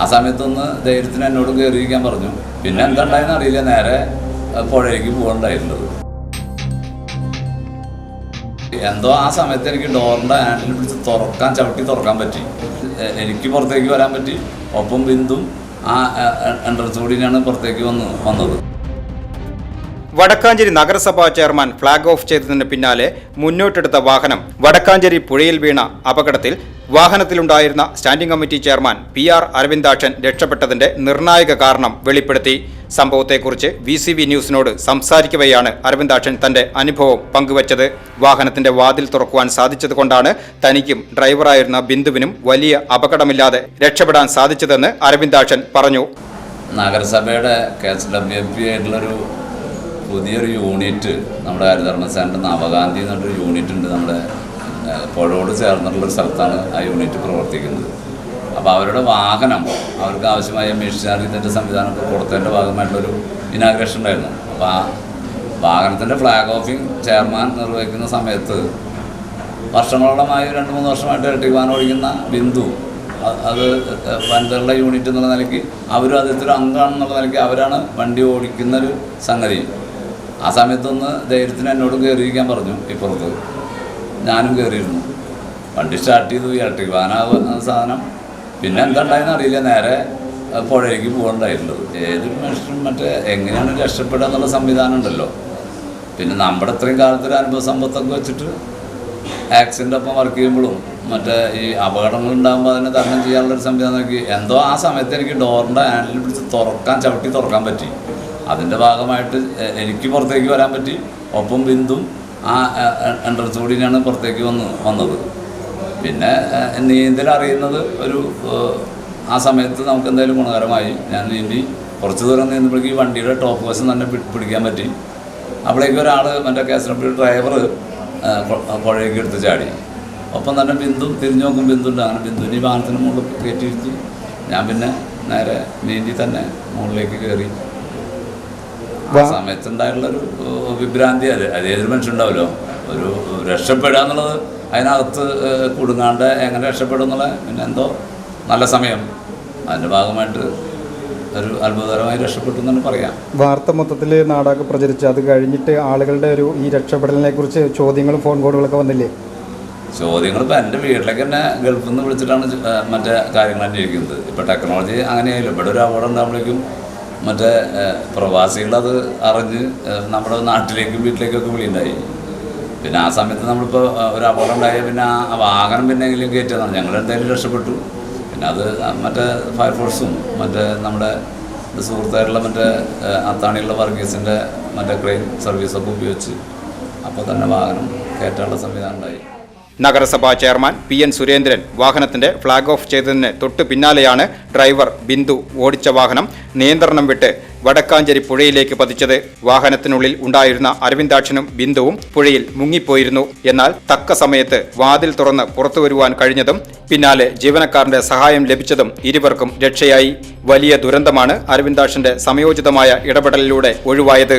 ആ സമയത്തൊന്ന് ധൈര്യത്തിന് എന്നോട് കയറിയിരിക്കാൻ പറഞ്ഞു. പിന്നെ എന്താ ഉണ്ടായെന്ന് അറിയില്ല. നേരെ പുഴയിലേക്ക് പോകണ്ടായിരുന്നത്. എന്തോ ആ സമയത്ത് എനിക്ക് ഡോറിന്റെ ഹാൻഡിൽ പിടിച്ച് തുറക്കാൻ ചവിട്ടി തുറക്കാൻ പറ്റി. എനിക്ക് പുറത്തേക്ക് വരാൻ പറ്റി. ഒപ്പം ബിന്ദും ആ എൻട്രൻസ് കൂടിയാണ് പുറത്തേക്ക് വന്ന് വന്നത്. വടക്കാഞ്ചേരി നഗരസഭാ ചെയർമാൻ ഫ്ളാഗ് ഓഫ് ചെയ്തതിന് പിന്നാലെ മുന്നോട്ടെടുത്ത വാഹനം വടക്കാഞ്ചേരി പുഴയിൽ വീണ അപകടത്തിൽ വാഹനത്തിലുണ്ടായിരുന്ന standing committee chairman P R Aravindakshan രക്ഷപ്പെട്ടതിന്റെ നിർണായക കാരണം വെളിപ്പെടുത്തി. സംഭവത്തെക്കുറിച്ച് വി സി വി ന്യൂസിനോട് സംസാരിക്കവെയാണ് അരവിന്ദാക്ഷൻ തന്റെ അനുഭവം പങ്കുവച്ചത്. വാഹനത്തിന്റെ വാതിൽ തുറക്കുവാൻ സാധിച്ചതുകൊണ്ടാണ് തനിക്കും ഡ്രൈവറായിരുന്ന ബിന്ദുവിനും വലിയ അപകടമില്ലാതെ രക്ഷപ്പെടാൻ സാധിച്ചതെന്ന് അരവിന്ദാക്ഷൻ പറഞ്ഞു. നഗരസഭയുടെ കെ എസ് ഡബ്ല്യു പി ആയിട്ടുള്ളൊരു പുതിയൊരു യൂണിറ്റ് നമ്മുടെ ഹരിധർമ്മസേനയുടെ നവഗാന്ധി എന്നൊരു യൂണിറ്റ് ഉണ്ട് നമ്മുടെ പുഴയോട് ചേർന്നിട്ടുള്ളൊരു സ്ഥലത്താണ് ആ യൂണിറ്റ് പ്രവർത്തിക്കുന്നത്. അപ്പോൾ അവരുടെ വാഹനം അവർക്ക് ആവശ്യമായ മെഷീനറി ഇതിന്റെ സംവിധാനമൊക്കെ കൊടുത്തതിന്റെ ഭാഗമായിട്ടൊരു ഇനാഗ്രേഷൻ ഉണ്ടായിരുന്നു. അപ്പോൾ ആ വാഹനത്തിന്റെ ഫ്ലാഗ് ഓഫിങ് ചെയർമാൻ നിർവഹിക്കുന്ന സമയത്ത് വർഷങ്ങളോളമായി രണ്ട് മൂന്ന് വർഷമായിട്ട് ഇരട്ടി വാഹനം ഓടിക്കുന്ന ബിന്ദു അത് വനിതകളുടെ യൂണിറ്റ് എന്നുള്ള നിലയ്ക്ക് അവരും അതിലൊരു അംഗമാണെന്നുള്ള നിലയ്ക്ക് അവരാണ് വണ്ടി ഓടിക്കുന്നൊരു സംഗതി. ആ സമയത്തൊന്ന് ധൈര്യത്തിന് എന്നോടും കയറിയിരിക്കാൻ പറഞ്ഞു ഇപ്പുറത്ത്. ഞാനും കയറിയിരുന്നു വണ്ടി സ്റ്റാർട്ട് ചെയ്തു ഇരട്ടി വാഹന സാധനം. പിന്നെ എന്താണ്ടായെന്ന് അറിയില്ല. നേരെ പുഴയിലേക്ക് പോകണ്ടായിട്ടുള്ളത് ഏതൊരു മനുഷ്യനും മറ്റേ എങ്ങനെയാണ് രക്ഷപ്പെടുക എന്നുള്ള സംവിധാനം ഉണ്ടല്ലോ. പിന്നെ നമ്മുടെ ഇത്രയും കാലത്തൊരു അനുഭവ സമ്പത്തൊക്കെ വെച്ചിട്ട് ആക്സിഡന്റ് ഒപ്പം വർക്ക് ചെയ്യുമ്പോഴും മറ്റേ ഈ അപകടങ്ങൾ ഉണ്ടാകുമ്പോൾ അതിനെ തരണം ചെയ്യാനുള്ളൊരു സംവിധാനം നോക്കി. എന്തോ ആ സമയത്ത് എനിക്ക് ഡോറിന്റെ ഹാൻഡിൽ പിടിച്ച് തുറക്കാൻ ചവിട്ടി തുറക്കാൻ പറ്റി. അതിന്റെ ഭാഗമായിട്ട് എനിക്ക് പുറത്തേക്ക് വരാൻ പറ്റി. ഒപ്പം ബിന്ദും ആ എൻട്രൻസ് കൂടിയാണ് പുറത്തേക്ക് വന്ന് വന്നത്. പിന്നെ നീന്തൽ അറിയുന്നത് ഒരു ആ സമയത്ത് നമുക്ക് എന്തായാലും ഗുണകരമായി. ഞാൻ നീന്തി കുറച്ച് ദൂരം നീന്തുമ്പോഴേക്ക് വണ്ടിയുടെ ടോപ്പ് വശം തന്നെ പിടിക്കാൻ പറ്റി. അപ്പോഴേക്ക് ഒരാൾ മറ്റേ കെ എസ് ഡബ്ല്യു ഡ്രൈവർ പുഴയ്ക്ക് എടുത്ത് ചാടി. ഒപ്പം തന്നെ ബിന്ദു തിരിഞ്ഞു നോക്കും ബിന്ദുണ്ട്. അങ്ങനെ ബിന്ദുവിന് വാഹനത്തിന് മുകളിൽ കയറ്റിയിരുത്തി. ഞാൻ പിന്നെ നേരെ നീന്തി തന്നെ മുകളിലേക്ക് കയറി. ആ സമയത്തുണ്ടായിട്ടുള്ളൊരു ഒരു വിഭ്രാന്തി. അത് അത് ഏതൊരു മനുഷ്യനുണ്ടാവുമല്ലോ? ഒരു രക്ഷപ്പെടുക എന്നുള്ളത് അതിനകത്ത് കുടുങ്ങാണ്ട് എങ്ങനെ രക്ഷപ്പെടും എന്നുള്ളത് പിന്നെ എന്തോ നല്ല സമയം. അതിന്റെ ഭാഗമായിട്ട് ഒരു അത്ഭുതകരമായി രക്ഷപ്പെട്ടു എന്ന് തന്നെ പറയാം. വാർത്ത മൊത്തത്തിൽ നാടാക്ക് പ്രചരിച്ചു അത് കഴിഞ്ഞിട്ട് ആളുകളുടെ ഒരു ഈ രക്ഷപ്പെടലിനെ കുറിച്ച് ചോദ്യങ്ങളും ഫോൺ കോളുകളൊക്കെ വന്നില്ലേ? ചോദ്യങ്ങൾ ഇപ്പോൾ എന്റെ വീട്ടിലേക്ക് തന്നെ ഗൾഫിൽ നിന്ന് വിളിച്ചിട്ടാണ് മറ്റേ കാര്യങ്ങൾ അന്വേഷിക്കുന്നത്. ഇപ്പോൾ ടെക്നോളജി അങ്ങനെയായാലും ഇവിടെ ഒരു അപകടം ഉണ്ടാകുമ്പോഴേക്കും മറ്റേ പ്രവാസികളത് അറിഞ്ഞ് നമ്മുടെ നാട്ടിലേക്കും വീട്ടിലേക്കൊക്കെ വിളിയുണ്ടായി. പിന്നെ ആ സമയത്ത് നമ്മളിപ്പോൾ ഒരു അപകടം ഉണ്ടായാൽ പിന്നെ ആ വാഹനം പിന്നെ എങ്കിലും കയറ്റിയതാണ്. ഞങ്ങൾ എന്തായാലും രക്ഷപ്പെട്ടു. പിന്നെ അത് മറ്റേ ഫയർഫോഴ്സും മറ്റേ നമ്മുടെ സുഹൃത്തായിട്ടുള്ള മറ്റേ അത്താണിയുള്ള വർഗീസിന്റെ മറ്റേ ക്രെയിൻ സർവീസൊക്കെ ഉപയോഗിച്ച് അപ്പോൾ തന്നെ വാഹനം കയറ്റാനുള്ള സംവിധാനം ഉണ്ടായി. നഗരസഭാ ചെയർമാൻ പി എൻ സുരേന്ദ്രൻ വാഹനത്തിന്റെ ഫ്ളാഗ് ഓഫ് ചെയ്തതിന് തൊട്ടു പിന്നാലെയാണ് ഡ്രൈവർ ബിന്ദു ഓടിച്ച വാഹനം നിയന്ത്രണം വിട്ട് വടക്കാഞ്ചേരി പുഴയിലേക്ക് പതിച്ചത്. വാഹനത്തിനുള്ളിൽ ഉണ്ടായിരുന്ന അരവിന്ദാക്ഷനും ബിന്ദുവും പുഴയിൽ മുങ്ങിപ്പോയിരുന്നു. എന്നാൽ തക്ക സമയത്ത് വാതിൽ തുറന്ന് പുറത്തു വരുവാൻ കഴിഞ്ഞതും പിന്നാലെ ജീവനക്കാരന്റെ സഹായം ലഭിച്ചതും ഇരുവർക്കും രക്ഷയായി. വലിയ ദുരന്തമാണ് അരവിന്ദാക്ഷന്റെ സമയോചിതമായ ഇടപെടലിലൂടെ ഒഴിവായത്.